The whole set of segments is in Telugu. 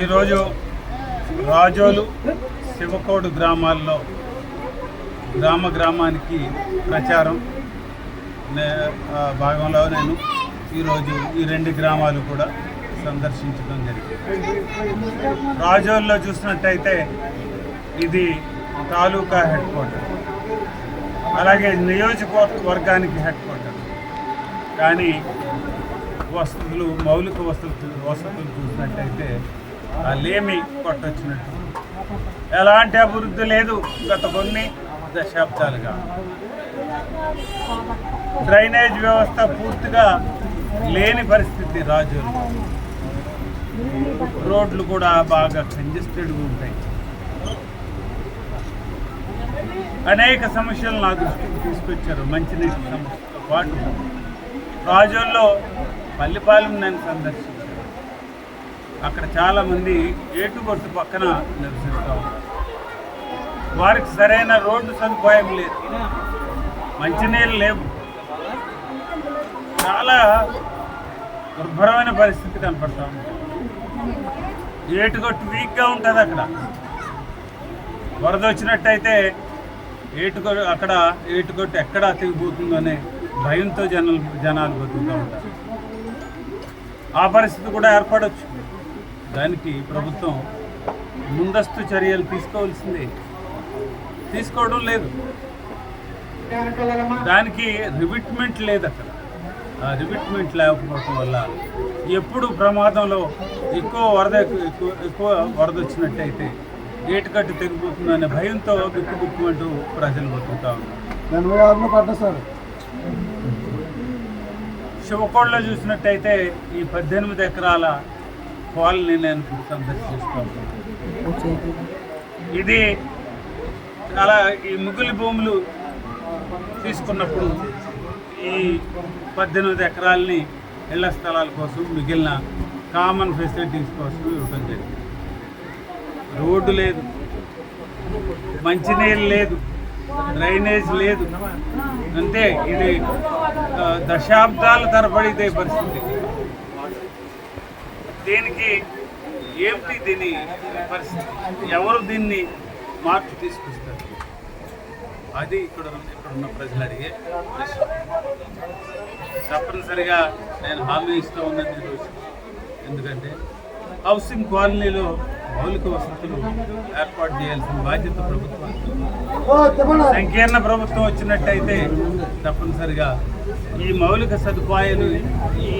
ఈరోజు రాజోలు శివకోడు గ్రామాల్లో గ్రామ గ్రామానికి ప్రచారం నే- భాగంలో నేను ఈరోజు ఈ రెండు గ్రామాలు కూడా సందర్శించడం జరిగింది. రాజోల్లో చూసినట్టయితే ఇది తాలూకా హెడ్ క్వార్టర్. అలాగే నియోజకవర్గానికి హెడ్ క్వార్టర్. కానీ వసతులు మౌలిక వసతులు వసతులు చూసినట్టయితే లేమి కొట్టొచ్చినట్టు. ఎలాంటి అభివృద్ధి లేదు గత కొన్ని దశాబ్దాలుగా. డ్రైనేజ్ వ్యవస్థ పూర్తిగా లేని పరిస్థితి రాజు రోడ్లు కూడా బాగా కంజెస్టెడ్గా ఉంటాయి. అనేక సమస్యలు నా దృష్టికి తీసుకొచ్చారు. మంచినీటి సమస్యతో పాటు రాజుల్లో పల్లిపాలెం నేను సందర్శించాను అక్కడ చాలామంది ఏటుగొట్టు పక్కన నివసిస్తూ ఉంటారు వారికి సరైన రోడ్డు సదుపాయం లేదు. మంచినీళ్ళు లేవు. చాలా దుర్భరమైన పరిస్థితి కనపడతా ఉంది. ఏటుగొట్టు వీక్గా ఉంటుంది అక్కడ. వరద వచ్చినట్టయితే ఏటుకొ అక్కడ ఏటుకొట్టు ఎక్కడ తెగిపోతుందనే భయంతో జనాలు జనాలు బతుకుతూ ఉంటారు. ఆ పరిస్థితి కూడా ఏర్పడవచ్చు దానికి ప్రభుత్వం ముందస్తు చర్యలు తీసుకోవాల్సిందే. తీసుకోవడం లేదు. దానికి రివిట్మెంట్ లేదు అక్కడ. ఆ రివిట్మెంట్ లేకపోవడం వల్ల ఎప్పుడు ప్రమాదంలో ఎక్కువ వరద ఎక్కువ ఎక్కువ వరద వచ్చినట్టయితే గేటు కట్టు తెగిపోతుందనే భయంతో బిక్కు బిక్కుమంటూ ప్రజలు బతుకుతా ఉన్నారు. శివకోడలో చూసినట్టయితే ఈ పద్దెనిమిది ఎకరాల కాలనీ నేను సందర్శిస్తాను. ఇది చాలా ఈ ముగ్గులు భూములు తీసుకున్నప్పుడు ఈ పద్దెనిమిది ఎకరాలని ఇళ్ళ స్థలాల కోసం మిగిలిన కామన్ ఫెసిలిటీస్ కోసం ఇవ్వడం జరిగింది. రోడ్డు లేదు మంచినీళ్ళు లేదు డ్రైనేజ్ లేదు. అంతే ఇది దశాబ్దాల తరబడి ఇదే పరిస్థితి. దీనికి ఏమిటి దీని పరిస్థితి? ఎవరు దీన్ని మార్పు తీసుకొస్తారు? అది ఇక్కడ ఇక్కడ ఉన్న ప్రజలు అడిగే ప్రశ్న. తప్పనిసరిగా నేను హామీ ఇస్తూ ఉన్నది ఈరోజు ఎందుకంటే హౌసింగ్ కాలనీలో మౌలిక వసతులు ఏర్పాటు చేయాల్సిన బాధ్యత ప్రభుత్వం సంకీర్ణ ప్రభుత్వం వచ్చినట్టయితే తప్పనిసరిగా ఈ మౌలిక సదుపాయాలు ఈ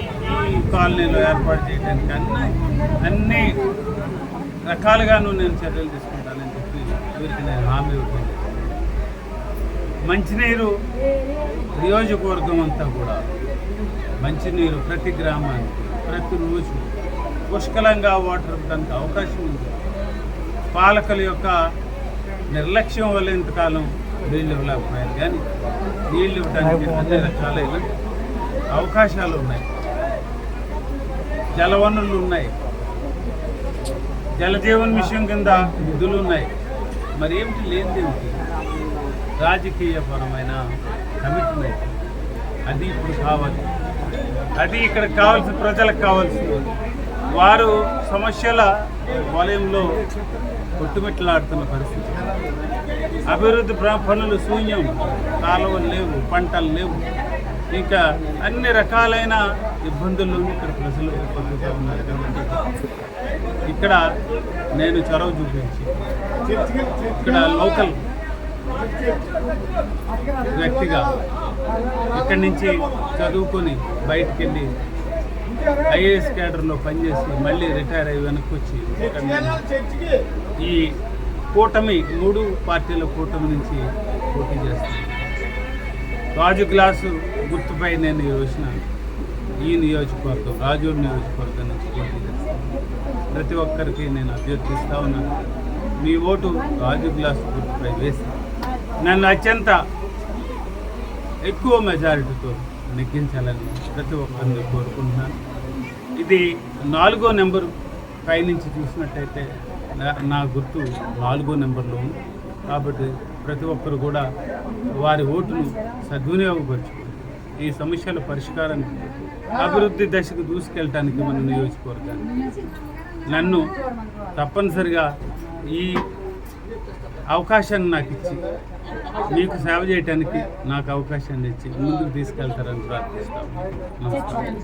ఈ కాలనీలో ఏర్పాటు చేయడానికి అన్ని అన్ని రకాలుగాను నేను చర్యలు తీసుకుంటానని చెప్పి వీరికి నేను హామీ ఇవ్వడం మంచినీరు నియోజకవర్గం అంతా కూడా మంచినీరు ప్రతి గ్రామానికి ప్రతిరోజు పుష్కలంగా వాటర్ ఇవ్వడానికి అవకాశం ఉంది. పాలకుల యొక్క నిర్లక్ష్యం వల్ల ఇంతకాలం నీళ్ళు ఇవ్వలేకపోయారు. కానీ నీళ్ళు ఇవ్వడానికి అన్ని రకాల అవకాశాలు ఉన్నాయి. జలవనరులు ఉన్నాయి. జలజీవన్ మిషన్ కింద నిధులు ఉన్నాయి. మరి ఏమిటి లేనిది రాజకీయపరమైన కమిట్మెంట్. అది ఇప్పుడు కావాలి. అది ఇక్కడ కావాల్సిన ప్రజలకు కావాల్సింది. వారు సమస్యల వలయంలో కొట్టుమిట్టలాడుతున్న పరిస్థితి. అభివృద్ధి పనులు శూన్యం కాలువలు లేవు పంటలు లేవు. ఇంకా అన్ని రకాలైన ఇబ్బందులు ఇక్కడ ప్రజలు బతుకుతూ ఉన్నారు కాబట్టి ఇక్కడ నేను చొరవ చూపించి ఇక్కడ లోకల్ వ్యక్తిగా ఇక్కడి నుంచి చదువుకొని బయటికి వెళ్ళి ఐఏఎస్ క్యాడర్లో పనిచేసి మళ్ళీ రిటైర్ అయ్యి వెనక్కి వచ్చి ఇక్కడ ఈ కూటమి మూడు పార్టీల కూటమి నుంచి పోటీ చేస్తాను రాజు గ్లాసు గుర్తుపై నేను ఈ ఈ నియోజకవర్గం రాజూరు నియోజకవర్గం నుంచి పోటీ చేస్తాను. ప్రతి ఒక్కరికి నేను అభ్యర్థిస్తా ఉన్నాను మీ ఓటు రాజు గ్లాసు గుర్తుపై వేసి నన్ను అత్యంత ఎక్కువ మెజారిటీతో నెగ్గించాలని ప్రతి ఒక్కరిని కోరుకుంటున్నాను. ఇది నాలుగో నెంబరు. పైనుంచి చూసినట్టయితే నా- గుర్తు నాలుగో నెంబర్లో ఉంది. కాబట్టి ప్రతి ఒక్కరు కూడా వారి ఓటును సద్వినియోగపరచుకొని ఈ సమస్యల పరిష్కారానికి అభివృద్ధి దశకు దూసుకెళ్ళటానికి మన నియోజకవర్గాన్ని. నన్ను తప్పనిసరిగా ఈ అవకాశాన్ని నాకు ఇచ్చి మీకు సేవ చేయడానికి నాకు అవకాశాన్ని ఇచ్చి ముందుకు తీసుకెళ్తారని ప్రార్థిస్తాను నమస్కారం.